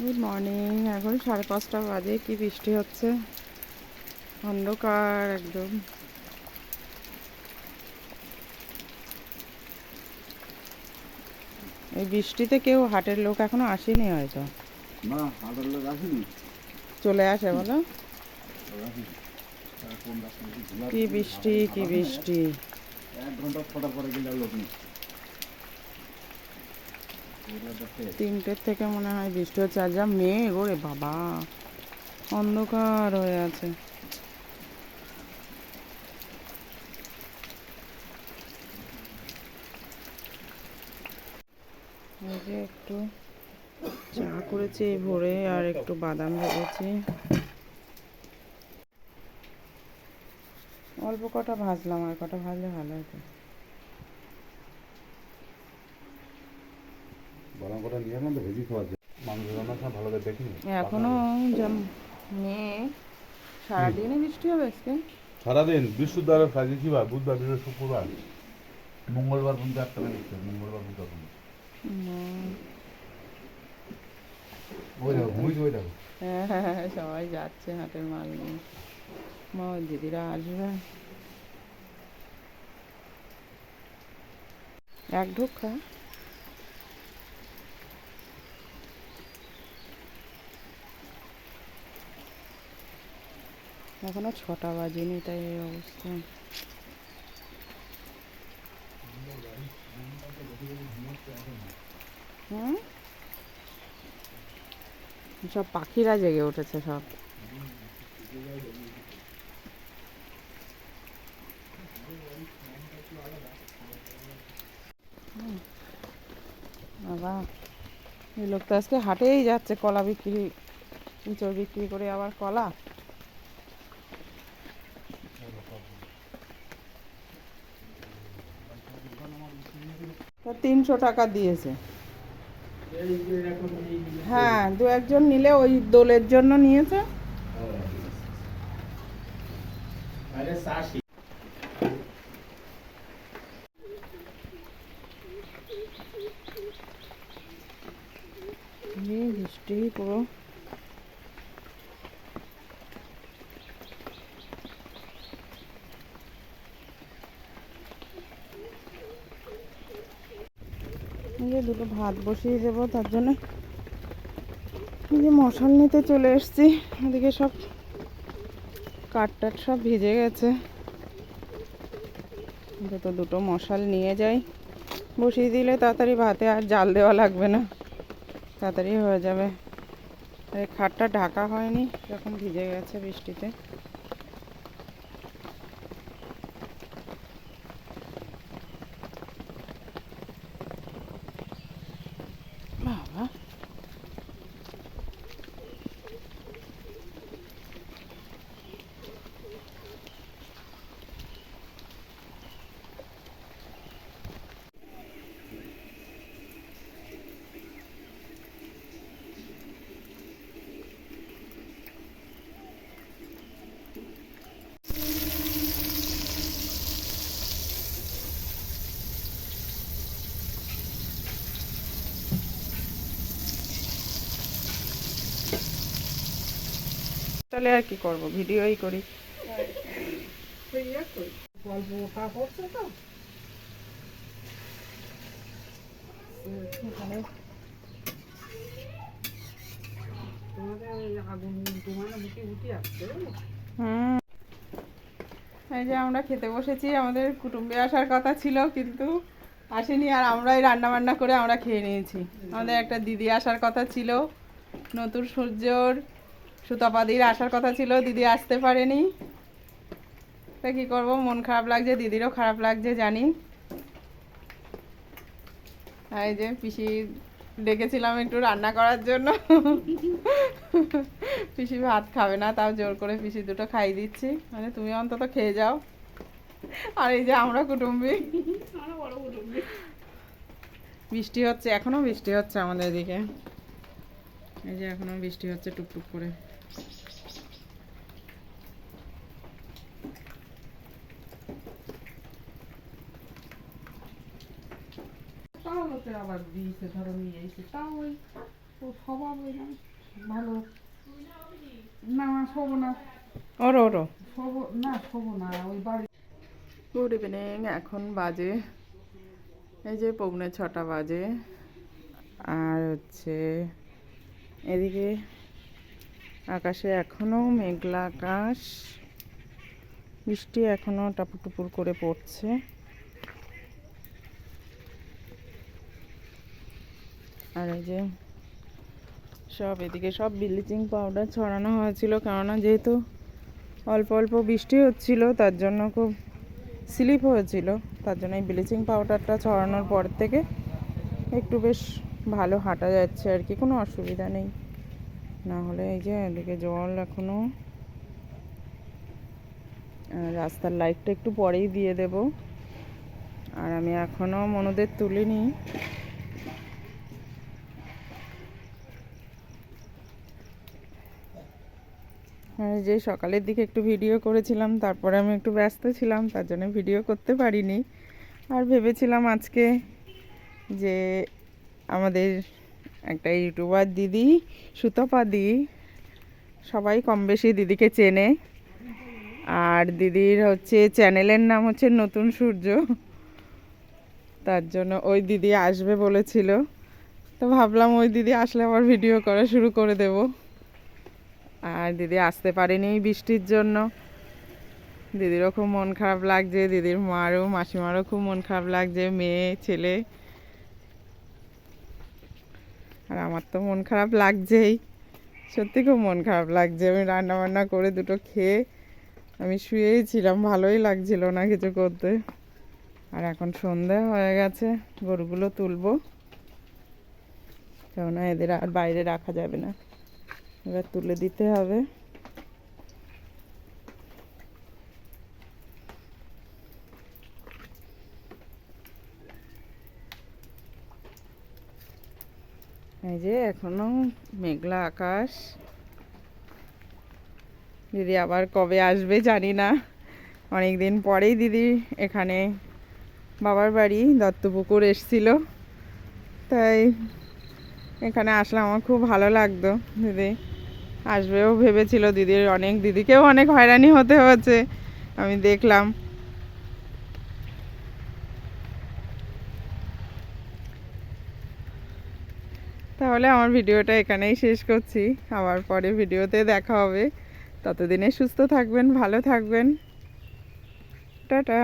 Good morning এখন সাড়ে পাঁচটা বাজে। কি বৃষ্টি হচ্ছে? অন্ধকার একদম। এই বৃষ্টিতে কেউ হাটের লোক এখনও আসেনি হয়তো? না হাটের লোক আসেনি। চলে আসে বলো। কি বৃষ্টি কি বৃষ্টি? এক ঘণ্টা পরে গেলে লোক নেই। তিনটের থেকে মনে হয় বৃষ্টি হচ্ছে। আর যা মেঘ, ওরে বাবা। অন্ধকার হয়ে আছে। যে একটু চা করেছি ভোরে আর একটু বাদাম ভেজেছি। অল্প কটা ভাজলাম, আর কটা ভাজলে ভালো হতো। গরম কটা নিয়ে আসলাম ভেজি খাওয়া যায় মাংস রান্নার সময় ভালো করে দেখিনি। এখনও যা মেঘ সারাদিনই বৃষ্টি হবে আজকে। সারাদিন বৃহস্পতিবার ফ্রাইডে কি বার বুধবার বৃহস্পতি শুক্রবার। মঙ্গলবার পর্যন্ত একটা না দেখতে মঙ্গলবার বুধবার পর্যন্ত ওই দেখো ঘুমিয়েছে ওই দেখো। হ্যাঁ হ্যাঁ, হ্যাঁ, সবাই যাচ্ছে হাটের মাল নিয়ে। মা দিদিরা আসবে। এক ঢোক। খা এখনও ছটা বাজেনি, তাই এই অবস্থা। সব পাখিরা জেগে উঠেছে সব। বাবা, এই লোক তো আজকে হাটেই যাচ্ছে, কলা বিক্রি, ইঁচড় বিক্রি করে আবার কলা তা তিনশো টাকা দিয়েছে। হ্যাঁ দু একজন নিলে ওই দোলের জন্য নিয়েছে। বৃষ্টি পুরো। এই ভাত বসিয়ে দেবো, তার জন্য এই যে মশাল নিতে চলে এসেছি। ওদিকে সব কাঠ টাট সব ভিজে গেছে। তো দুটো মশাল নিয়ে যাই। বসিয়ে দিলে তাড়াতাড়ি ভাতে আর জাল দেওয়া লাগবে না। তাড়াতাড়ি হয়ে যাবে। খাটটা ঢাকা হয়নি, যখন ভিজে গেছে বৃষ্টিতে বাবা তাহলে আর কি করব? ভিডিওই করি। এই যে আমরা খেতে বসেছি, আমাদের কুটুম্বে আসার কথা ছিল, কিন্তু আসেনি, আর আমরাই রান্না বান্না করে আমরা খেয়ে নিয়েছি। আমাদের একটা দিদি আসার কথা ছিল, নতুন সূর্যর সুতাপাদির আসার কথা ছিল, দিদি আসতে পারেনি। তা কি করব, মন খারাপ লাগছে, দিদিরও খারাপ লাগছে, জানি। এই যে পিসি ডেকেছিলাম একটু রান্না করার জন্য। পিসি ভাত খাবে না, তাও জোর করে পিসি দুটো খাইয়ে দিচ্ছি। মানে তুমি অন্তত খেয়ে যাও। আর এই যে আমরা কুটুম্বি। বৃষ্টি হচ্ছে, এখনও বৃষ্টি হচ্ছে আমাদের এদিকে। এই যে এখনও বৃষ্টি হচ্ছে টুকটুক করে। হচ্ছে আবার দিয়েছে ধরো নিয়ে এসে। তাও ওই ও স্বভাব এরকম ভালো। না শোব না। ওরো ওরো। শোব না শোব না ওই বাড়ি গুড ইভিনিং এখন বাজে। এই যে পৌনে ছটা বাজে। আর হচ্ছে এদিকে আকাশে এখনও মেঘলা আকাশ। বৃষ্টি এখনও টাপুর টুপুর করে পড়ছে। আর এই যে সব এদিকে সব ব্লিচিং পাউডার ছড়ানো হয়েছিল, কেননা যেহেতু অল্প অল্প বৃষ্টি হচ্ছিল, তার জন্য খুব স্লিপ হয়েছিল। তার জন্য এই ব্লিচিং পাউডারটা ছড়ানোর পর থেকে একটু বেশ ভালো হাঁটা যাচ্ছে আর কি, কোনো অসুবিধা নেই। না হলে এই যে এদিকে জল এখনও রাস্তার লাইটটা একটু পরেই দিয়ে দেব। আর আমি এখনও মনোদের তুলিনি। যে সকালের দিকে একটু ভিডিও করেছিলাম, তারপরে আমি একটু ব্যস্ত ছিলাম, তার জন্য ভিডিও করতে পারিনি। আর ভেবেছিলাম আজকে যে আমাদের একটা ইউটিউবার দিদি, সুতপা দি, সবাই কম বেশি দিদিকে চেনে। আর দিদির হচ্ছে চ্যানেলের নাম হচ্ছে নতুন সূর্য। তার জন্য ওই দিদি আসবে বলেছিল। তো ভাবলাম ওই দিদি আসলে আবার ভিডিও করা শুরু করে দেবো। আর দিদি আসতে পারেনি বৃষ্টির জন্য। দিদিরও খুব মন খারাপ লাগছে, দিদির মারও, মাসিমারও খুব মন খারাপ লাগছে, মেয়ে, ছেলে। আর আমার তো মন খারাপ লাগছেই। সত্যি খুব মন খারাপ লাগছে। আমি রান্না বান্না করে দুটো খেয়ে আমি শুয়েই ছিলাম। ভালোই লাগছিল না কিছু করতে। আর এখন সন্ধ্যা হয়ে গেছে। গরুগুলো তুলবো। কেননা এদের আর বাইরে রাখা যাবে না। এবার তুলে দিতে হবে। এই যে এখনও মেঘলা আকাশ। দিদি আবার কবে আসবে জানি না। অনেক দিন পরেই দিদি এখানে বাবার বাড়ি, দত্তপুকুর এসছিল। তাই এখানে আসলে আমার খুব ভালো লাগতো। দিদি আসবেও ভেবেছিল, দিদির অনেক, দিদিকেও অনেক হয়রানি হতে হয়েছে। আমি দেখলাম তাহলে আমার ভিডিওটা এখানেই শেষ করছি। আবার পরে ভিডিওতে দেখা হবে। ততদিনে সুস্থ থাকবেন, ভালো থাকবেন। টাটা।